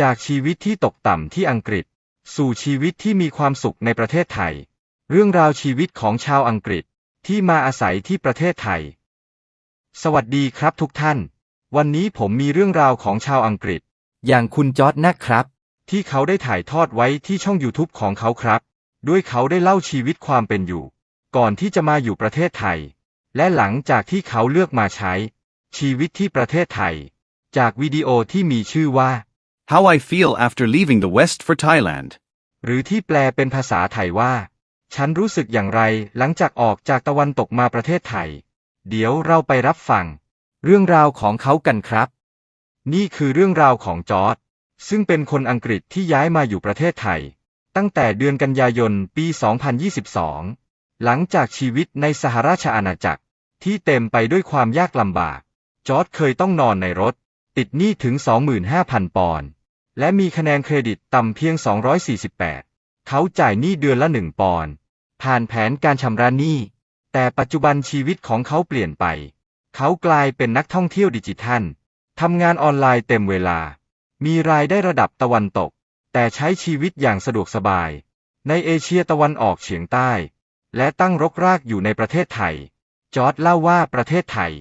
จากชีวิตที่ตกต่ำที่อังกฤษ สู่ชีวิตที่มีความสุขในประเทศไทย เรื่องราวชีวิตของชาวอังกฤษที่มาอาศัยที่ประเทศไทย สวัสดีครับทุกท่าน วันนี้ผมมีเรื่องราวของชาวอังกฤษ อย่างคุณจอร์ดนะครับ ที่เขาได้ถ่ายทอดไว้ที่ช่อง YouTube ของเขาครับ ด้วยเขาได้เล่าชีวิตความเป็นอยู่ ก่อนที่จะมาอยู่ประเทศไทย และหลังจากที่เขาเลือกมาใช้ ชีวิตที่ประเทศไทย จากวิดีโอที่มีชื่อว่า How I Feel After Leaving the West for Thailand. หรือที่แปลเป็นภาษาไทยว่า ฉันรู้สึกอย่างไรหลังจากออกจากตะวันตกมาประเทศไทย เดี๋ยวเราไปรับฟัง เรื่องราวของเขากันครับ นี่คือเรื่องราวของจอร์ดซึ่งเป็นคนอังกฤษที่ย้ายมาอยู่ประเทศไทย ตั้งแต่เดือนกันยายนปี 2022 หลังจากชีวิตในสหราชอาณาจักรที่เต็มไปด้วยความยากลำบาก จอร์ดเคยต้องนอนในรถ ติดหนี้ถึง 25,000 ปอนด์ และมีคะแนนเครดิตต่ำเพียง 248 เขาจ่ายหนี้เดือนละ1ปอนด์ผ่านแผนการชำระหนี้ แต่ปัจจุบันชีวิตของเขาเปลี่ยนไป เขากลายเป็นนักท่องเที่ยวดิจิทัลทำงานออนไลน์เต็มเวลา มีรายได้ระดับตะวันตก แต่ใช้ชีวิตอย่างสะดวกสบาย ในเอเชียตะวันออกเฉียงใต้ และตั้งรกรากอยู่ในประเทศไทย จอร์ดเล่าว่าประเทศไทย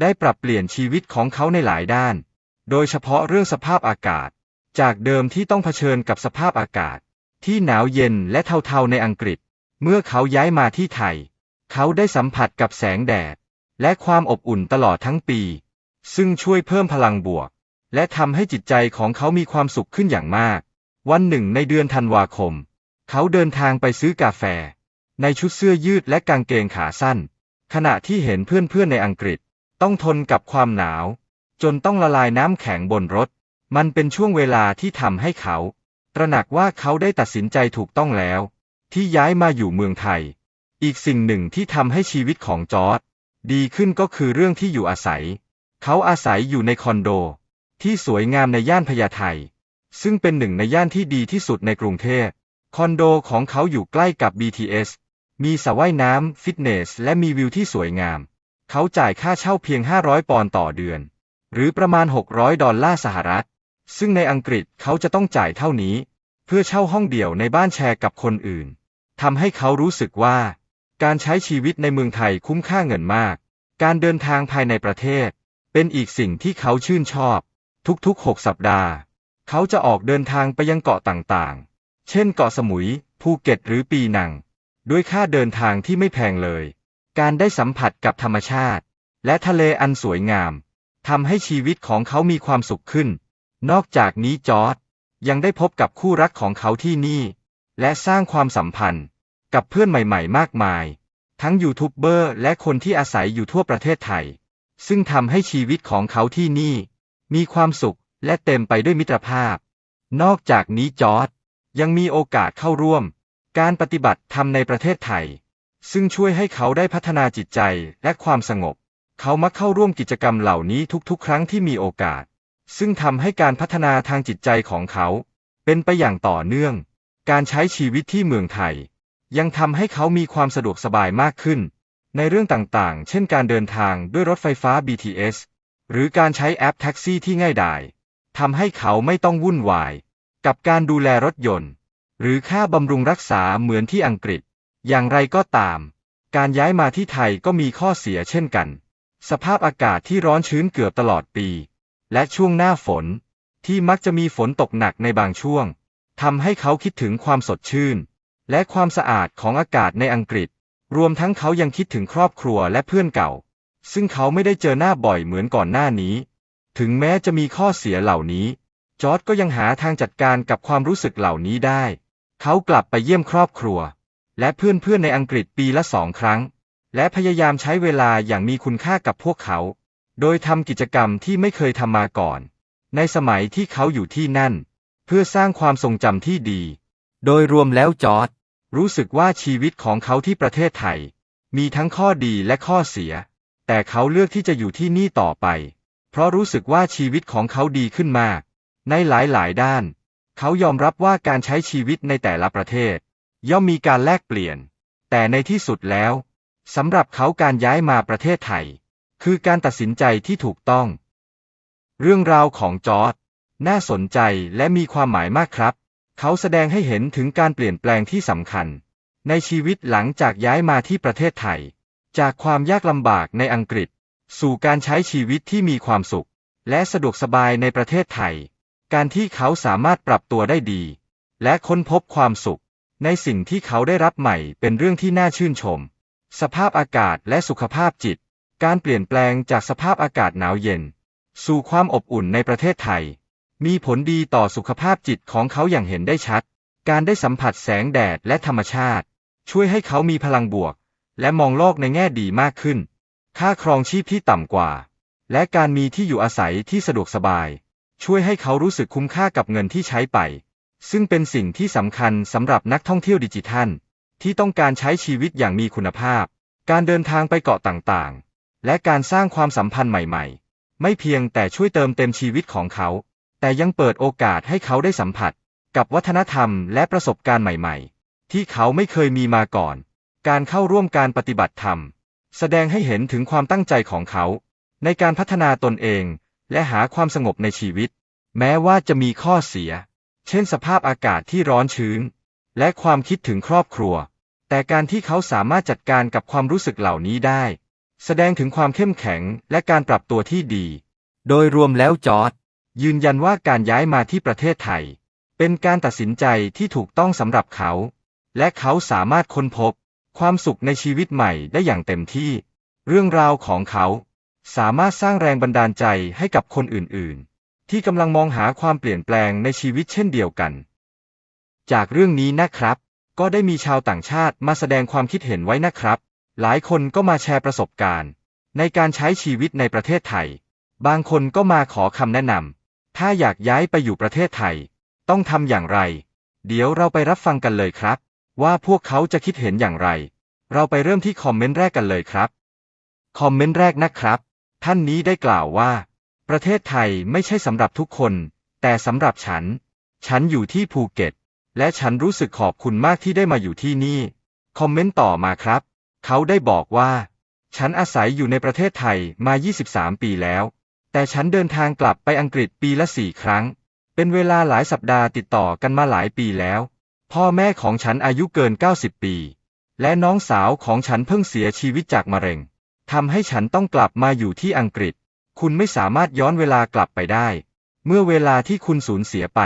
ได้ปรับเปลี่ยนชีวิตของเขาในหลายด้าน โดยเฉพาะเรื่องสภาพอากาศ จากเดิมที่ต้องเผชิญกับสภาพอากาศ ที่หนาวเย็นและเทาๆในอังกฤษ เมื่อเขาย้ายมาที่ไทย เขาได้สัมผัสกับแสงแดด และความอบอุ่นตลอดทั้งปี ซึ่งช่วยเพิ่มพลังบวก และทำให้จิตใจของเขามีความสุขขึ้นอย่างมาก วันหนึ่งในเดือนธันวาคม เขาเดินทางไปซื้อกาแฟ ในชุดเสื้อยืดและกางเกงขาสั้น ขณะที่เห็นเพื่อนๆในอังกฤษ ต้องทนกับความหนาว จนต้องละลายน้ำแข็งบนรถ มันเป็นช่วงเวลาที่ทำให้เขา ตระหนักว่าเขาได้ตัดสินใจถูกต้องแล้ว ที่ย้ายมาอยู่เมืองไทย อีกสิ่งหนึ่งที่ทำให้ชีวิตของจอร์ดดีขึ้นก็คือเรื่องที่อยู่อาศัย เขาอาศัยอยู่ในคอนโด ที่สวยงามในย่านพญาไทซึ่งเป็นหนึ่งในย่านที่ดีที่สุดในกรุงเทพ คอนโดของเขาอยู่ใกล้กับ BTS มีสระว่ายน้ำ ฟิตเนส และมีวิวที่สวยงาม เขาจ่ายค่าเช่าเพียง 500 ปอนด์ต่อเดือน หรือประมาณ 600 ดอลลาร์สหรัฐ ซึ่งในอังกฤษเขาจะต้องจ่ายเท่านี้ เพื่อเช่าห้องเดี่ยวในบ้านแชร์กับคนอื่นทำให้เขารู้สึกว่า การใช้ชีวิตในเมืองไทยคุ้มค่าเงินมาก การเดินทางภายในประเทศ เป็นอีกสิ่งที่เขาชื่นชอบ ทุกๆ 6 สัปดาห์ เขาจะออกเดินทางไปยังเกาะต่างๆ เช่นเกาะสมุย ภูเก็ตหรือปีนัง ด้วยค่าเดินทางที่ไม่แพงเลย การได้สัมผัสกับธรรมชาติ และทะเลอันสวยงามทำให้ชีวิตของเขามีความสุขขึ้น นอกจากนี้จอร์ดยังได้พบกับคู่รักของเขาที่นี่ และสร้างความสัมพันธ์กับเพื่อนใหม่ ๆ มากมาย ทั้งยูทูบเบอร์และคนที่อาศัยอยู่ทั่วประเทศไทย ซึ่งทำให้ชีวิตของเขาที่นี่ มีความสุขและเต็มไปด้วยมิตรภาพ นอกจากนี้จอร์ดยังมีโอกาสเข้าร่วม การปฏิบัติธรรมในประเทศไทย ซึ่งช่วยให้เขาได้พัฒนาจิตใจและความสงบ เขามักเข้าร่วมกิจกรรมเหล่านี้ทุกๆ ครั้งที่มีโอกาส ซึ่งทำให้การพัฒนาทางจิตใจของเขา เป็นไปอย่างต่อเนื่อง การใช้ชีวิตที่เมืองไทย ยังทำให้เขามีความสะดวกสบายมากขึ้น ในเรื่องต่างๆ เช่นการเดินทางด้วยรถไฟฟ้า BTS หรือการใช้แอปแท็กซี่ที่ง่ายดายทำให้เขาไม่ต้องวุ่นวาย กับการดูแลรถยนต์ หรือค่าบำรุงรักษาเหมือนที่อังกฤษ อย่างไรก็ตาม การย้ายมาที่ไทยก็มีข้อเสียเช่นกัน สภาพอากาศที่ร้อนชื้นเกือบตลอดปี และช่วงหน้าฝน ที่มักจะมีฝนตกหนักในบางช่วงทำให้เขาคิดถึงความสดชื่น และความสะอาดของอากาศในอังกฤษ รวมทั้งเขายังคิดถึงครอบครัวและเพื่อนเก่า ซึ่งเขาไม่ได้เจอหน้าบ่อยเหมือนก่อนหน้านี้ ถึงแม้จะมีข้อเสียเหล่านี้ จอร์ดก็ยังหาทางจัดการกับความรู้สึกเหล่านี้ได้ เขากลับไปเยี่ยมครอบครัว และเพื่อนๆในอังกฤษปีละสองครั้ง และพยายามใช้เวลาอย่างมีคุณค่ากับพวกเขา โดยทำกิจกรรมที่ไม่เคยทำมาก่อน ในสมัยที่เขาอยู่ที่นั่น เพื่อสร้างความทรงจำที่ดี โดยรวมแล้วจอร์ดรู้สึกว่าชีวิตของเขาที่ประเทศไทย มีทั้งข้อดีและข้อเสีย แต่เขาเลือกที่จะอยู่ที่นี่ต่อไป เพราะรู้สึกว่าชีวิตของเขาดีขึ้นมาก ในหลายๆ ด้าน เขายอมรับว่าการใช้ชีวิตในแต่ละประเทศ ย่อมมีการแลกเปลี่ยน แต่ในที่สุดแล้วสำหรับเขาการย้ายมาประเทศไทย คือการตัดสินใจที่ถูกต้อง เรื่องราวของจอร์ดน่าสนใจและมีความหมายมากครับ เขาแสดงให้เห็นถึงการเปลี่ยนแปลงที่สำคัญ ในชีวิตหลังจากย้ายมาที่ประเทศไทย จากความยากลำบากในอังกฤษ สู่การใช้ชีวิตที่มีความสุข และสะดวกสบายในประเทศไทย การที่เขาสามารถปรับตัวได้ดี และค้นพบความสุข ในสิ่งที่เขาได้รับใหม่เป็นเรื่องที่น่าชื่นชม สภาพอากาศและสุขภาพจิต การเปลี่ยนแปลงจากสภาพอากาศหนาวเย็น สู่ความอบอุ่นในประเทศไทย มีผลดีต่อสุขภาพจิตของเขาอย่างเห็นได้ชัด การได้สัมผัสแสงแดดและธรรมชาติ ช่วยให้เขามีพลังบวก และมองโลกในแง่ดีมากขึ้น ค่าครองชีพที่ต่ำกว่า และการมีที่อยู่อาศัยที่สะดวกสบาย ช่วยให้เขารู้สึกคุ้มค่ากับเงินที่ใช้ไป ซึ่งเป็นสิ่งที่สำคัญสำหรับนักท่องเที่ยวดิจิทัล ที่ต้องการใช้ชีวิตอย่างมีคุณภาพ การเดินทางไปเกาะต่างๆ และการสร้างความสัมพันธ์ใหม่ ๆ ไม่เพียงแต่ช่วยเติมเต็มชีวิตของเขา แต่ยังเปิดโอกาสให้เขาได้สัมผัส กับวัฒนธรรมและประสบการณ์ใหม่ ๆ ที่เขาไม่เคยมีมาก่อน การเข้าร่วมการปฏิบัติธรรม แสดงให้เห็นถึงความตั้งใจของเขา ในการพัฒนาตนเอง และหาความสงบในชีวิต แม้ว่าจะมีข้อเสีย เช่น สภาพอากาศที่ร้อนชื้น และความคิดถึงครอบครัว แต่การที่เขาสามารถจัดการกับความรู้สึกเหล่านี้ได้ แสดงถึงความเข้มแข็งและการปรับตัวที่ดี โดยรวมแล้วจอร์ดยืนยันว่าการย้ายมาที่ประเทศไทย เป็นการตัดสินใจที่ถูกต้องสำหรับเขา และเขาสามารถค้นพบ ความสุขในชีวิตใหม่ได้อย่างเต็มที่ เรื่องราวของเขา สามารถสร้างแรงบันดาลใจให้กับคนอื่นๆ ที่กำลังมองหาความเปลี่ยนแปลงในชีวิตเช่นเดียวกัน จากเรื่องนี้นะครับ ก็ได้มีชาวต่างชาติมาแสดงความคิดเห็นไว้นะครับ หลายคนก็มาแชร์ประสบการณ์ ในการใช้ชีวิตในประเทศไทย บางคนก็มาขอคำแนะนำถ้าอยากย้ายไปอยู่ประเทศไทย ต้องทำอย่างไร เดี๋ยวเราไปรับฟังกันเลยครับ ว่าพวกเขาจะคิดเห็นอย่างไร เราไปเริ่มที่คอมเมนต์แรกกันเลยครับคอมเมนต์แรกนะครับ ท่านนี้ได้กล่าวว่า ประเทศไทยไม่ใช่สำหรับทุกคน แต่สำหรับฉัน ฉันอยู่ที่ภูเก็ต และฉันรู้สึกขอบคุณมากที่ได้มาอยู่ที่นี่ คอมเมนต์ต่อมาครับ เขาได้บอกว่า ฉันอาศัยอยู่ในประเทศไทยมา 23 ปีแล้ว แต่ฉันเดินทางกลับไปอังกฤษปีละสี่ครั้ง เป็นเวลาหลายสัปดาห์ติดต่อกันมาหลายปีแล้ว พ่อแม่ของฉันอายุเกิน 90 ปี และน้องสาวของฉันเพิ่งเสียชีวิตจากมะเร็งทำให้ฉันต้องกลับมาอยู่ที่อังกฤษ คุณไม่สามารถย้อนเวลากลับไปได้ เมื่อเวลาที่คุณสูญเสียไป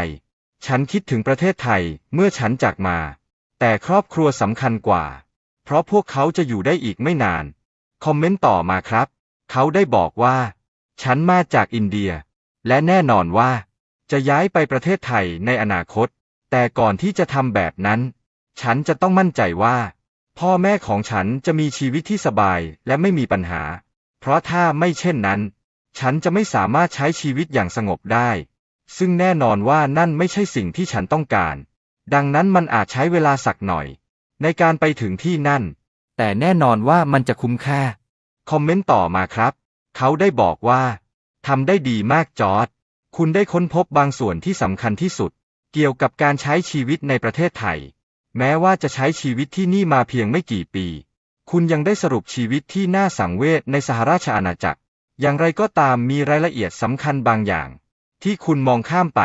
ฉันคิดถึงประเทศไทยเมื่อฉันจากมา แต่ครอบครัวสำคัญกว่า เพราะพวกเขาจะอยู่ได้อีกไม่นาน คอมเมนต์ต่อมาครับ เขาได้บอกว่า ฉันมาจากอินเดีย และแน่นอนว่า จะย้ายไปประเทศไทยในอนาคต แต่ก่อนที่จะทำแบบนั้น ฉันจะต้องมั่นใจว่า พ่อแม่ของฉันจะมีชีวิตที่สบายและไม่มีปัญหา เพราะถ้าไม่เช่นนั้น ฉันจะไม่สามารถใช้ชีวิตอย่างสงบได้ ซึ่งแน่นอนว่านั่นไม่ใช่สิ่งที่ฉันต้องการ ดังนั้นมันอาจใช้เวลาสักหน่อย ในการไปถึงที่นั่น แต่แน่นอนว่ามันจะคุ้มค่า คอมเมนต์ต่อมาครับ เขาได้บอกว่าทำได้ดีมากจอร์ดคุณได้ค้นพบบางส่วนที่สำคัญที่สุด เกี่ยวกับการใช้ชีวิตในประเทศไทย แม้ว่าจะใช้ชีวิตที่นี่มาเพียงไม่กี่ปี คุณยังได้สรุปชีวิตที่น่าสังเวชในสหราชอาณาจักร อย่างไรก็ตามมีรายละเอียดสำคัญบางอย่าง ที่คุณมองข้ามไป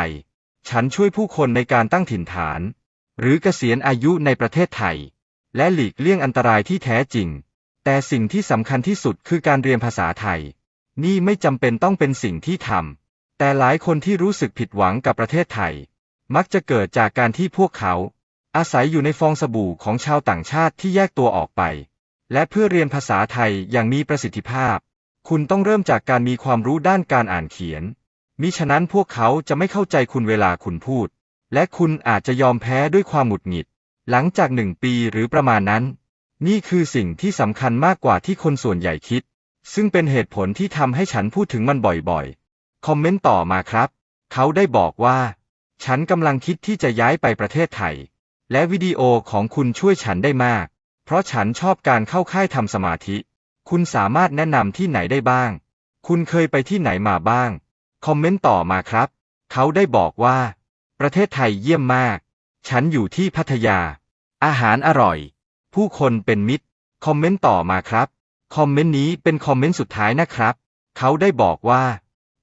ฉันช่วยผู้คนในการตั้งถิ่นฐาน หรือเกษียณอายุในประเทศไทย และหลีกเลี่ยงอันตรายที่แท้จริง แต่สิ่งที่สำคัญที่สุดคือการเรียนภาษาไทย นี่ไม่จำเป็นต้องเป็นสิ่งที่ทำแต่หลายคนที่รู้สึกผิดหวังกับประเทศไทย มักจะเกิดจากการที่พวกเขา อาศัยอยู่ในฟองสบู่ของชาวต่างชาติที่แยกตัวออกไป และเพื่อเรียนภาษาไทยอย่างมีประสิทธิภาพ คุณต้องเริ่มจากการมีความรู้ด้านการอ่านเขียนมิฉะนั้นพวกเขาจะไม่เข้าใจคุณเวลาคุณพูด และคุณอาจจะยอมแพ้ด้วยความหงุดหงิด หลังจากหนึ่งปีหรือประมาณนั้น นี่คือสิ่งที่สำคัญมากกว่าที่คนส่วนใหญ่คิด ซึ่งเป็นเหตุผลที่ทำให้ฉันพูดถึงมันบ่อยๆ คอมเมนต์ต่อมาครับ เขาได้บอกว่า ฉันกำลังคิดที่จะย้ายไปประเทศไทย และวิดีโอของคุณช่วยฉันได้มาก เพราะฉันชอบการเข้าค่ายทำสมาธิ คุณสามารถแนะนำที่ไหนได้บ้าง คุณเคยไปที่ไหนมาบ้าง คอมเมนต์ต่อมาครับ เขาได้บอกว่า ประเทศไทยเยี่ยมมาก ฉันอยู่ที่พัทยา อาหารอร่อย ผู้คนเป็นมิตร คอมเมนต์ต่อมาครับ คอมเมนต์นี้เป็นคอมเมนต์สุดท้ายนะครับ เขาได้บอกว่า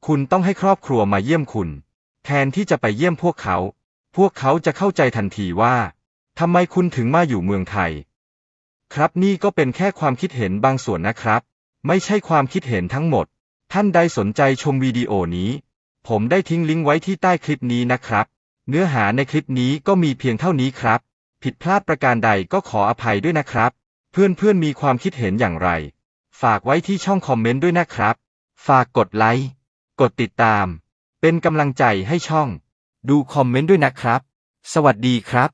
คุณต้องให้ครอบครัวมาเยี่ยมคุณ แทนที่จะไปเยี่ยมพวกเขา พวกเขาจะเข้าใจทันทีว่าทำไมคุณถึงมาอยู่เมืองไทย ครับนี่ก็เป็นแค่ความคิดเห็นบางส่วนนะครับ ไม่ใช่ความคิดเห็นทั้งหมด ท่านใดสนใจชมวิดีโอนี้ ผมได้ทิ้งลิงก์ไว้ที่ใต้คลิปนี้นะครับ เนื้อหาในคลิปนี้ก็มีเพียงเท่านี้ครับ ผิดพลาดประการใดก็ขออภัยด้วยนะครับ เพื่อนๆมีความคิดเห็นอย่างไร ฝากไว้ที่ช่องคอมเมนต์ด้วยนะครับ ฝากกดไลค์ กดติดตาม เป็นกำลังใจให้ช่อง ดูคอมเมนต์ด้วยนะครับ สวัสดีครับ